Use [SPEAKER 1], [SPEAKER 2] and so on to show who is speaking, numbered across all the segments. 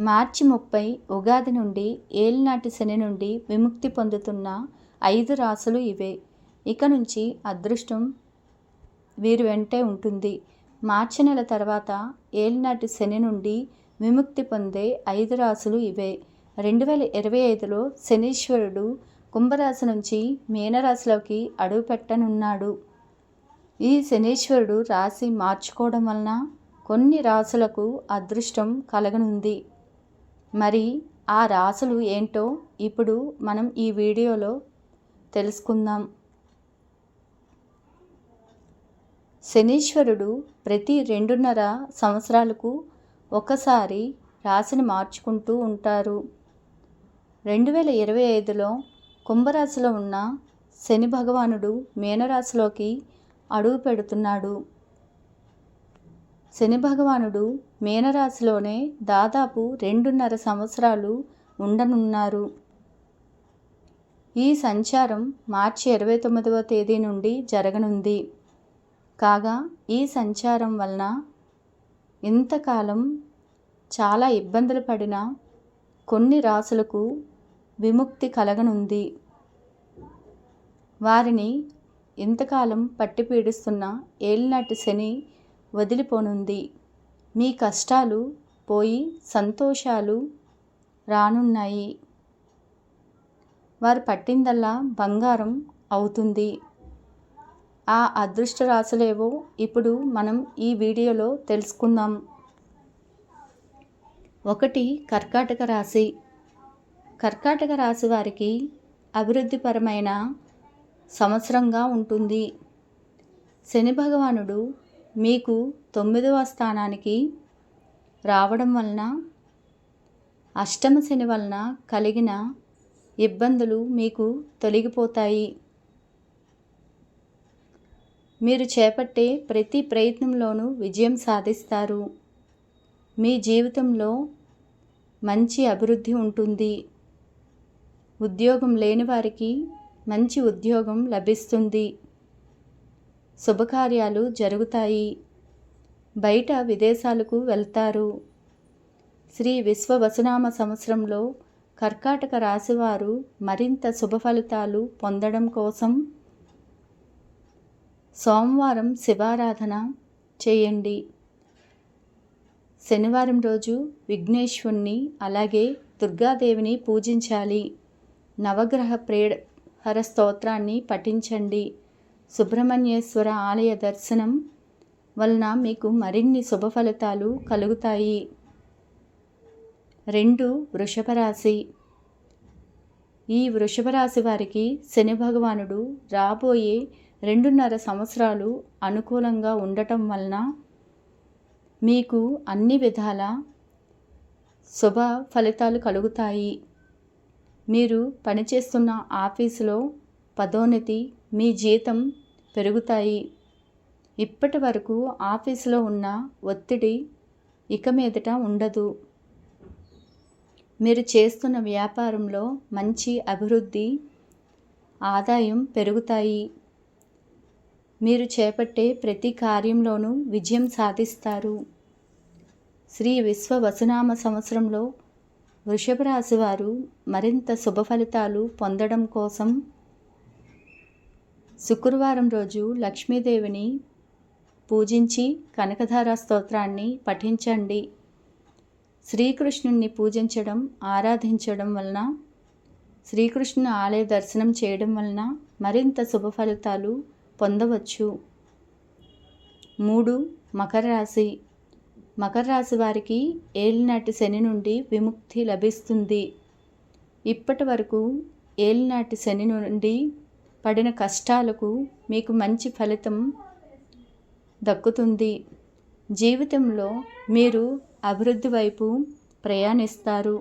[SPEAKER 1] మార్చి ముప్పై ఉగాది నుండి ఏలినాటి శని నుండి విముక్తి పొందుతున్న ఐదు రాసులు ఇవే. ఇక నుంచి అదృష్టం వీరి వెంటే ఉంటుంది. మార్చి నెల తర్వాత ఏలినాటి శని నుండి విముక్తి పొందే ఐదు రాసులు ఇవే. రెండు వేల ఇరవై ఐదులో శనీశ్వరుడు కుంభరాశి నుంచి మీనరాశిలోకి అడుగుపెట్టనున్నాడు ఈ శనీశ్వరుడు రాశి మార్చుకోవడం వలన కొన్ని రాసులకు అదృష్టం కలగనుంది. మరి ఆ రాసులు ఏంటో ఇప్పుడు మనం ఈ వీడియోలో తెలుసుకుందాం. శనీశ్వరుడు ప్రతి రెండున్నర సంవత్సరాలకు ఒకసారి రాశిని మార్చుకుంటూ ఉంటారు. రెండు వేల ఇరవై ఐదులో కుంభరాశిలో ఉన్న శని భగవానుడు మీనరాశిలోకి అడుగు పెడుతున్నాడు. శని భగవానుడు మీనరాశిలోనే దాదాపు రెండున్నర సంవత్సరాలు ఉండనున్నారు. ఈ సంచారం మార్చి ఇరవై తొమ్మిదవ తేదీ నుండి జరగనుంది. కాగా ఈ సంచారం వలన ఇంతకాలం చాలా ఇబ్బందులు పడిన కొన్ని రాసులకు విముక్తి కలగనుంది. వారిని ఇంతకాలం పట్టి పీడిస్తున్న ఏలినాటి శని వదిలిపోనుంది. మీ కష్టాలు పోయి సంతోషాలు రానున్నాయి. వారు పట్టిందల్లా బంగారం అవుతుంది. ఆ అదృష్ట రాశులేవో ఇప్పుడు మనం ఈ వీడియోలో తెలుసుకుందాం. ఒకటి కర్కాటక రాశి. కర్కాటక రాశి వారికి అభివృద్ధిపరమైన సంవత్సరంగా ఉంటుంది. శని భగవానుడు మీకు తొమ్మిదవ స్థానానికి రావడం వలన అష్టమ శని వలన కలిగిన ఇబ్బందులు మీకు తొలగిపోతాయి. మీరు చేపట్టే ప్రతి ప్రయత్నంలోనూ విజయం సాధిస్తారు. మీ జీవితంలో మంచి అభివృద్ధి ఉంటుంది. ఉద్యోగం లేని వారికి మంచి ఉద్యోగం లభిస్తుంది. శుభకార్యాలు జరుగుతాయి. బయట విదేశాలకు వెళ్తారు. శ్రీ విశ్వవసునామ సంవత్సరంలో కర్కాటక రాశివారు మరింత శుభ ఫలితాలు పొందడం కోసం సోమవారం శివారాధన చేయండి. శనివారం రోజు విఘ్నేశ్వరుణ్ణి అలాగే దుర్గాదేవిని పూజించాలి. నవగ్రహ ప్రేహర స్తోత్రాన్ని పఠించండి. సుబ్రహ్మణ్యేశ్వర ఆలయ దర్శనం వలన మీకు మరిన్ని శుభ ఫలితాలు కలుగుతాయి. రెండు వృషభ రాశి. ఈ వృషభ రాశి వారికి శని భగవానుడు రాబోయే రెండున్నర సంవత్సరాలు అనుకూలంగా ఉండటం వలన మీకు అన్ని విధాల శుభ ఫలితాలు కలుగుతాయి. మీరు పనిచేస్తున్న ఆఫీసులో పదోన్నతి మీ జీతం పెరుగుతాయి. ఇప్పటి వరకు ఆఫీసులో ఉన్న ఒత్తిడి ఇక మీదట ఉండదు. మీరు చేస్తున్న వ్యాపారంలో మంచి అభివృద్ధి ఆదాయం పెరుగుతాయి. మీరు చేపట్టే ప్రతి కార్యంలోనూ విజయం సాధిస్తారు. శ్రీ విశ్వ వసునామ సంవత్సరంలో వృషభ రాశి వారు మరింత శుభ ఫలితాలు పొందడం కోసం శుక్రవారం రోజు లక్ష్మీదేవిని పూజించి కనకధార స్తోత్రాన్ని పఠించండి. శ్రీకృష్ణుణ్ణి పూజించడం ఆరాధించడం వలన శ్రీకృష్ణుని ఆలయ దర్శనం చేయడం వలన మరింత శుభ ఫలితాలు పొందవచ్చు. మూడు మకర రాశి. మకర రాశి వారికి ఏలినాటి శని నుండి విముక్తి లభిస్తుంది. ఇప్పటి వరకు ఏలినాటి శని నుండి పడిన కష్టాలకు మీకు మంచి ఫలితం దక్కుతుంది. జీవితంలో మీరు అభివృద్ధి వైపు ప్రయాణిస్తారు.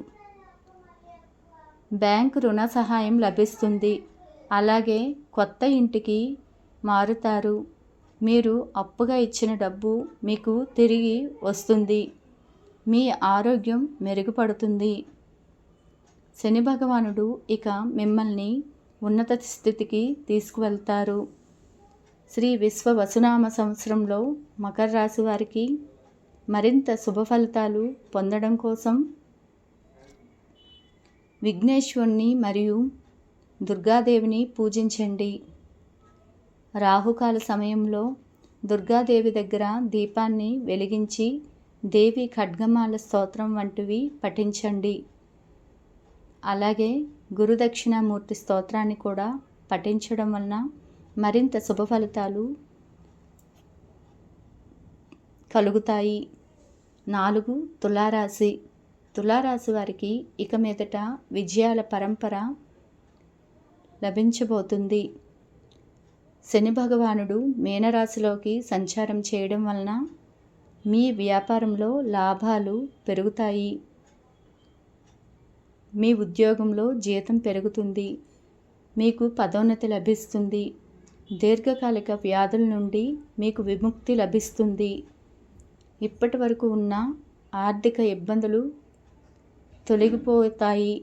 [SPEAKER 1] బ్యాంకు రుణ సహాయం లభిస్తుంది. అలాగే కొత్త ఇంటికి మారుతారు. మీరు అప్పుగా ఇచ్చిన డబ్బు మీకు తిరిగి వస్తుంది. మీ ఆరోగ్యం మెరుగుపడుతుంది. శని భగవానుడు ఇక మిమ్మల్ని ఉన్నత స్థితికి తీసుకువెళ్తారు. శ్రీ విశ్వ వసునామ సంవత్సరంలో మకర రాశి వారికి మరింత శుభ ఫలితాలు పొందడం కోసం విఘ్నేశ్వరుని మరియు దుర్గాదేవిని పూజించండి. రాహుకాల సమయంలో దుర్గాదేవి దగ్గర దీపాన్ని వెలిగించి దేవి ఖడ్గమాల స్తోత్రం వంటివి పఠించండి. అలాగే గురుదక్షిణామూర్తి స్తోత్రాన్ని కూడా పఠించడం వలన మరింత శుభ ఫలితాలు కలుగుతాయి. నాలుగు తులారాశి. తులారాశి వారికి ఇక మీదట విజయాల పరంపర లభించబోతుంది. శని భగవానుడు మీనరాశిలోకి సంచారం చేయడం వలన మీ వ్యాపారంలో లాభాలు పెరుగుతాయి. మీ ఉద్యోగంలో జీతం పెరుగుతుంది మీకు పదోన్నతి లభిస్తుంది దీర్ఘకాలిక వ్యాధుల నుండి మీకు విముక్తి లభిస్తుంది. ఇప్పటి వరకు ఉన్న ఆర్థిక ఇబ్బందులు తొలగిపోతాయి.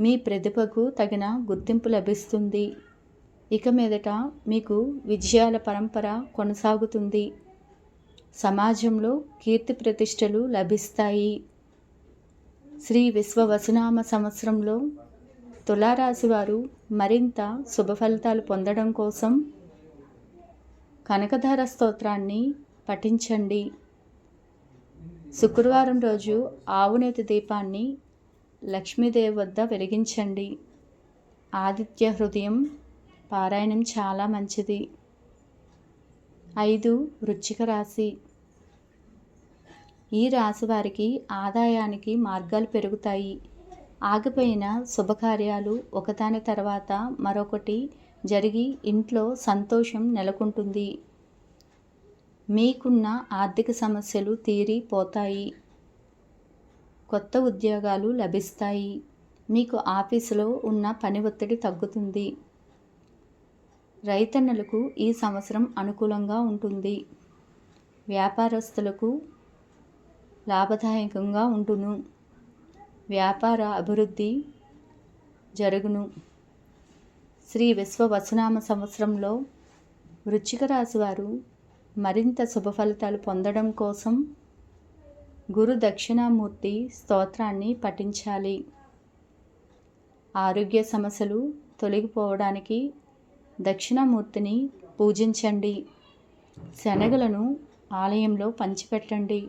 [SPEAKER 1] మీ ప్రతిభకు తగిన గుర్తింపు లభిస్తుంది. ఇక మీదట మీకు విజయాల పరంపర కొనసాగుతుంది. సమాజంలో కీర్తి ప్రతిష్టలు లభిస్తాయి. శ్రీ విశ్వవసునామ సంవత్సరంలో తులారాశి వారు మరింత శుభ ఫలితాలు పొందడం కోసం కనకధార స్తోత్రాన్ని పఠించండి. శుక్రవారం రోజు ఆవునేతి దీపాన్ని లక్ష్మీదేవి వద్ద వెలిగించండి. ఆదిత్య హృదయం పారాయణం చాలా మంచిది. ఐదు వృచ్చిక రాశి ఈ రాశి వారికి ఆదాయానికి మార్గాలు పెరుగుతాయి. ఆగిపోయిన శుభకార్యాలు ఒకదాని తర్వాత మరొకటి జరిగి ఇంట్లో సంతోషం నెలకొంటుంది. మీకున్న ఆర్థిక సమస్యలు తీరిపోతాయి కొత్త ఉద్యోగాలు లభిస్తాయి. మీకు ఆఫీసులో ఉన్న పని ఒత్తిడి తగ్గుతుంది. రైతన్నలకు ఈ సంవత్సరం అనుకూలంగా ఉంటుంది. వ్యాపారస్తులకు లాభదాయకంగా ఉంటును వ్యాపార అభివృద్ధి జరుగును. శ్రీ విశ్వవసునామ సంవత్సరంలో వృచ్చిక రాశి వారు మరింత శుభ ఫలితాలు పొందడం కోసం గురు దక్షిణామూర్తి స్తోత్రాన్ని పఠించాలి. ఆరోగ్య సమస్యలు తొలగిపోవడానికి దక్షిణామూర్తిని పూజించండి. శనగలను ఆలయంలో పంచిపెట్టండి.